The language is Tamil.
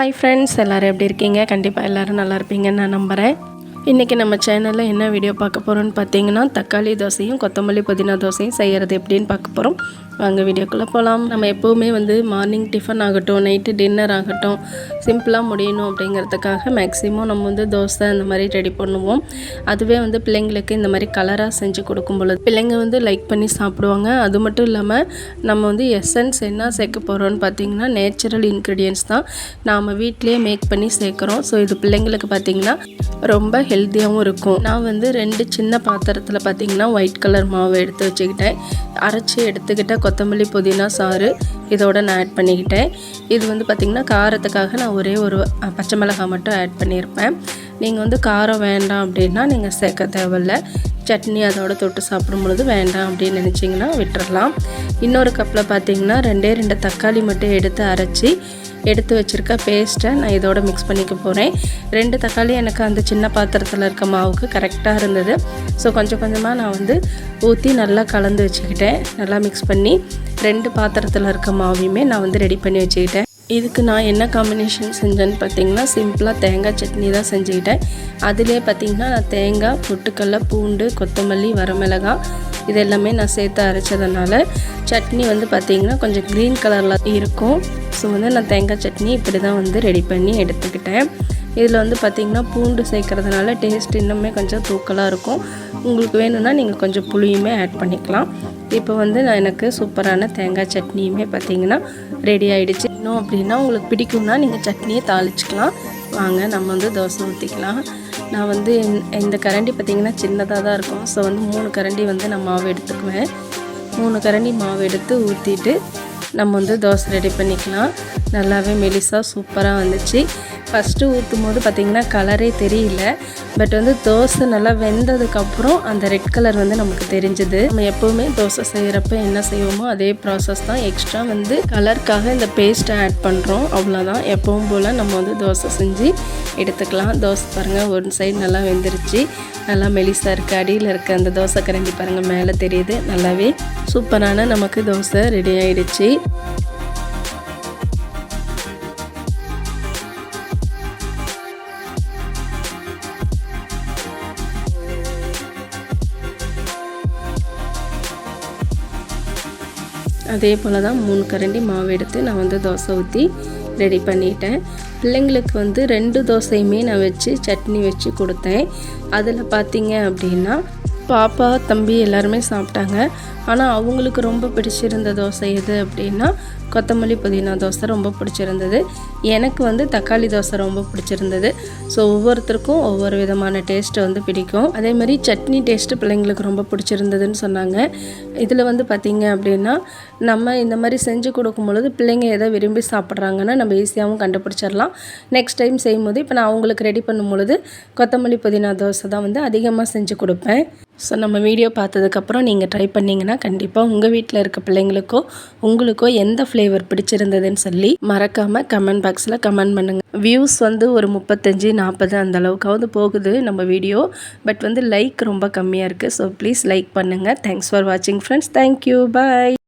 ஹாய் ஃப்ரெண்ட்ஸ் எல்லோரும் எப்படி இருக்கீங்க? கண்டிப்பாக எல்லோரும் நல்லா இருப்பீங்கன்னு நான் நம்புகிறேன் இன்றைக்கி நம்ம சேனலில் என்ன வீடியோ பார்க்க போகிறோன்னு பார்த்தீங்கன்னா தக்காளி தோசையும் கொத்தமல்லி புதினா தோசையும் செய்கிறது எப்படின்னு பார்க்க போகிறோம் வாங்க வீடியோக்குள்ளே போகலாம் நம்ம எப்போவுமே வந்து மார்னிங் டிஃபன் ஆகட்டும் நைட்டு டின்னர் ஆகட்டும் சிம்பிளாக முடியணும் அப்படிங்கிறதுக்காக மேக்ஸிமம் நம்ம வந்து தோசை இந்த மாதிரி ரெடி பண்ணுவோம். அதுவே வந்து பிள்ளைங்களுக்கு இந்த மாதிரி கலராக செஞ்சு கொடுக்கும் பொழுது பிள்ளைங்க வந்து லைக் பண்ணி சாப்பிடுவாங்க. அது மட்டும் இல்லாமல் நம்ம வந்து எசன்ஸ் என்ன சேர்க்க போகிறோம்னு பார்த்தீங்கன்னா நேச்சுரல் இன்க்ரீடியன்ஸ் தான் நாம் வீட்லேயே மேக் பண்ணி சேர்க்குறோம். ஸோ இது பிள்ளைங்களுக்கு பார்த்திங்கன்னா ரொம்ப ஹெல்த்தியாகவும் இருக்கும். நான் வந்து ரெண்டு சின்ன பாத்திரத்தில் பார்த்திங்கன்னா ஒயிட் கலர் மாவு எடுத்து வச்சுக்கிட்டேன். அரைச்சி எடுத்துக்கிட்ட கொத்தமல்லி புதினா சாறு இதோட நான் ஆட் பண்ணிக்கிட்டேன். இது வந்து பார்த்திங்கன்னா காரத்துக்காக நான் ஒரே ஒரு பச்சை மிளகாய் மட்டும் ஆட் பண்ணியிருப்பேன். நீங்கள் வந்து காரம் வேண்டாம் அப்படின்னா நீங்கள் சேர்க்க தேவையில்ல. சட்னி அதோட தொட்டு சாப்பிடும் பொழுது வேண்டாம் அப்படின்னு நினச்சிங்கன்னா விட்டுறலாம். இன்னொரு கப்பில் பார்த்திங்கன்னா ரெண்டே ரெண்டு தக்காளி மட்டும் எடுத்து அரைச்சி எடுத்து வச்சுருக்க பேஸ்ட்டை நான் இதோட மிக்ஸ் பண்ணிக்க போகிறேன் ரெண்டு தக்காளி எனக்கு அந்த சின்ன பாத்திரத்தில் இருக்க மாவுக்கு கரெக்டாக இருந்தது. ஸோ கொஞ்சம் கொஞ்சமாக நான் வந்து ஊற்றி நல்லா கலந்து வச்சுக்கிட்டேன். நல்லா மிக்ஸ் பண்ணி ரெண்டு பாத்திரத்தில் இருக்க மாவையுமே நான் வந்து ரெடி பண்ணி வச்சுக்கிட்டேன். இதுக்கு நான் என்ன காம்பினேஷன் செஞ்சேன்னு பார்த்தீங்கன்னா சிம்பிளாக தேங்காய் சட்னி தான் செஞ்சுக்கிட்டேன். அதிலே பார்த்திங்கன்னா நான் தேங்காய் பொட்டுக்கடலை பூண்டு கொத்தமல்லி வரமிளகாய் இது எல்லாமே நான் சேர்த்து அரைச்சதுனால சட்னி வந்து பார்த்திங்கன்னா கொஞ்சம் க்ரீன் கலரில் இருக்கும். ஸோ வந்து நான் தேங்காய் சட்னி இப்படி தான் வந்து ரெடி பண்ணி எடுத்துக்கிட்டேன். இதில் வந்து பார்த்திங்கன்னா பூண்டு சேர்க்குறதுனால டேஸ்ட் இன்னுமே கொஞ்சம் தூக்கலாக இருக்கும். உங்களுக்கு வேணும்னா நீங்கள் கொஞ்சம் புளியுமே ஆட் பண்ணிக்கலாம். இப்போ வந்து நான் எனக்கு சூப்பரான தேங்காய் சட்னியுமே பார்த்திங்கன்னா ரெடி ஆகிடுச்சு இன்னும் அப்படின்னா உங்களுக்கு பிடிக்கும்னா நீங்கள் சட்னியை தாளிச்சிக்கலாம். வாங்க நம்ம வந்து தோசை ஊற்றிக்கலாம் நான் வந்து இந்த கரண்டி பார்த்திங்கன்னா சின்னதாக தான் இருக்கும். ஸோ வந்து மூணு கரண்டி வந்து நான் மாவு எடுத்துக்குவேன். மூணு கரண்டி மாவு எடுத்து ஊற்றிட்டு நம்ம வந்து தோசை ரெடி பண்ணிக்கலாம். நல்லாவே மெலிசாக சூப்பராக வந்துச்சு. ஃபஸ்ட்டு ஊற்றும் போது பார்த்திங்கன்னா கலரே தெரியல. பட் வந்து தோசை நல்லா வெந்ததுக்கப்புறம் அந்த ரெட் கலர் வந்து நமக்கு தெரிஞ்சுது. நம்ம எப்போவுமே தோசை செய்கிறப்ப என்ன செய்வோமோ அதே ப்ராசஸ் தான். எக்ஸ்ட்ரா வந்து கலருக்காக இந்த பேஸ்ட்டை ஆட் பண்ணுறோம் அவ்வளோதான் எப்பவும் போல் நம்ம வந்து தோசை செஞ்சு எடுத்துக்கலாம். தோசை பாருங்கள் ஒரு சைடு நல்லா வெந்துருச்சு. நல்லா மெலிசாக இருக்குது அடியில் இருக்க அந்த தோசை கரண்டி பாருங்கள் மேலே தெரியுது. நல்லாவே சூப்பரான நமக்கு தோசை ரெடி ஆகிடுச்சு அதே போல் தான் மூணு கரண்டி மாவு எடுத்து நான் வந்து தோசை ஊற்றி ரெடி பண்ணிட்டேன். பிள்ளைங்களுக்கு வந்து ரெண்டு தோசையுமே நான் வச்சு சட்னி வச்சு கொடுத்தேன். அதில் பார்த்தீங்க அப்படின்னா பாப்பா தம்பி எல்லாருமே சாப்பிட்டாங்க. ஆனால் அவங்களுக்கு ரொம்ப பிடிச்சிருந்த தோசை எது அப்படின்னா கொத்தமல்லி புதினா தோசை ரொம்ப பிடிச்சிருந்தது. எனக்கு வந்து தக்காளி தோசை ரொம்ப பிடிச்சிருந்தது. ஸோ ஒவ்வொருத்தருக்கும் ஒவ்வொரு விதமான டேஸ்ட்டு வந்து பிடிக்கும். அதே மாதிரி சட்னி டேஸ்ட்டு பிள்ளைங்களுக்கு ரொம்ப பிடிச்சிருந்ததுன்னு சொன்னாங்க. இதில் வந்து பார்த்திங்க அப்படின்னா நம்ம இந்த மாதிரி செஞ்சு கொடுக்கும் பொழுது பிள்ளைங்க எதை விரும்பி சாப்பிட்றாங்கன்னா நம்ம ஈஸியாகவும் கண்டுபிடிச்சிடலாம். நெக்ஸ்ட் டைம் செய்யும்போது இப்போ நான் அவங்களுக்கு ரெடி பண்ணும் பொழுது கொத்தமல்லி புதினா தோசை தான் வந்து அதிகமாக செஞ்சு கொடுப்பேன். ஸோ நம்ம வீடியோ பார்த்ததுக்கப்புறம் நீங்கள் ட்ரை பண்ணிங்கன்னா கண்டிப்பாக உங்கள் வீட்டில் இருக்க பிள்ளைங்களுக்கோ உங்களுக்கோ எந்த ஃப்ளேவர் பிடிச்சிருந்ததுன்னு சொல்லி மறக்காமல் கமெண்ட் பாக்ஸில் கமெண்ட் பண்ணுங்கள் வியூஸ் வந்து ஒரு முப்பத்தஞ்சு நாற்பது அந்த அளவுக்காவது போகுது நம்ம வீடியோ பட் வந்து லைக் ரொம்ப கம்மியாக இருக்குது ஸோ ப்ளீஸ் லைக் பண்ணுங்கள் தேங்க்ஸ் ஃபார் வாட்சிங் ஃப்ரெண்ட்ஸ் தேங்க்யூ பாய்